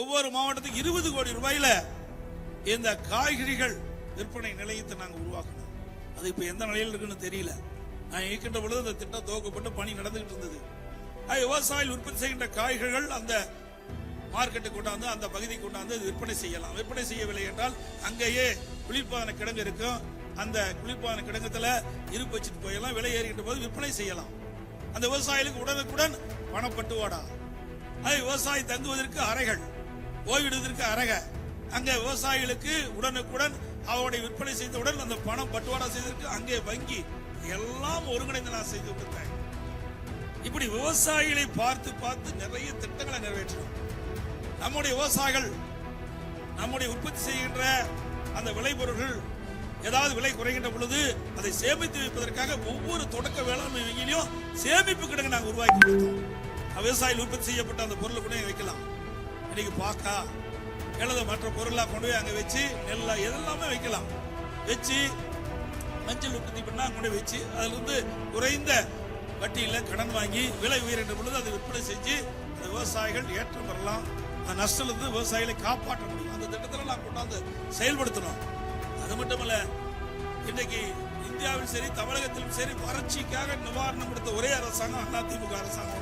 ஒவ்வொரு மாவட்டத்துக்கு இருபது கோடி ரூபாயில இந்த காய்கறிகள் விற்பனை நிலையத்தை நாங்கள் உருவாக்கணும். அது இப்போ எந்த நிலையில் இருக்குன்னு தெரியல. நான் இருக்கின்ற பொழுது அந்த திட்டம் துவக்கப்பட்டு பணி நடந்துகிட்டு இருந்தது. விவசாயிகள் உற்பத்தி செய்கின்ற காய்கறிகள் அந்த மார்க்கெட்டுக்கு கொண்டாந்து அந்த பகுதிக்கு கொண்டாந்து விற்பனை செய்யலாம். விற்பனை செய்யவில்லை என்றால் அங்கேயே குளிர்பாதன கிடங்கு இருக்கும். அந்த குளிர்பாதன கிடங்கத்தில் இருப்பு வச்சுட்டு போயெல்லாம் விலை ஏறுகின்ற போது விற்பனை செய்யலாம். அந்த விவசாயிகளுக்கு உடனுக்குடன் பணப்பட்டுவாடா. அது விவசாயி தங்குவதற்கு அறைகள். ஓய்விடுவதற்கு அரக. அங்க விவசாயிகளுக்கு உடனுக்குடன் அவருடைய விற்பனை செய்தவுடன் அந்த பணம் பட்டுவாடா செய்ததற்கு அங்கே வங்கி எல்லாம் ஒருங்கிணைந்து நான் செய்து கொடுத்தேன். இப்படி விவசாயிகளை பார்த்து பார்த்து நிறைய திட்டங்களை நிறைவேற்றணும் நம்முடைய விவசாயிகள் நம்முடைய உற்பத்தி செய்கின்ற அந்த விளைபொருள்கள் ஏதாவது விலை குறைகின்ற பொழுது அதை சேமித்து வைப்பதற்காக ஒவ்வொரு தொடக்க வேளாண்மை வங்கியிலையும் சேமிப்பு கிடங்கு நாங்கள் உருவாக்கி கொடுத்தோம். விவசாயிகள் உற்பத்தி செய்யப்பட்ட அந்த பொருளை கூட வைக்கலாம். இன்னைக்கு பாக்கா எழுத மற்ற பொருளா கொண்டு போய் அங்க வச்சு நெல்லா எதெல்லாமே வைக்கலாம். வச்சு மஞ்சள் உற்பத்தி பண்ணா கொண்டு வச்சு அதுல இருந்து குறைந்த வட்டியில கடன் வாங்கி விலை உயர்கின்ற பொழுது அதை விற்பனை செஞ்சு அந்த விவசாயிகள் ஏற்றம் பெறலாம். அந்த நஷ்டத்திலிருந்து விவசாயிகளை காப்பாற்ற முடியும். அந்த திட்டத்தில் நான் கொண்டாந்து செயல்படுத்தணும். அது மட்டுமல்ல இன்னைக்கு இந்தியாவிலும் சரி தமிழகத்திலும் சரி வறட்சிக்காக நிவாரணம் கொடுத்த ஒரே அரசாங்கம் அதிமுக அரசாங்கம்.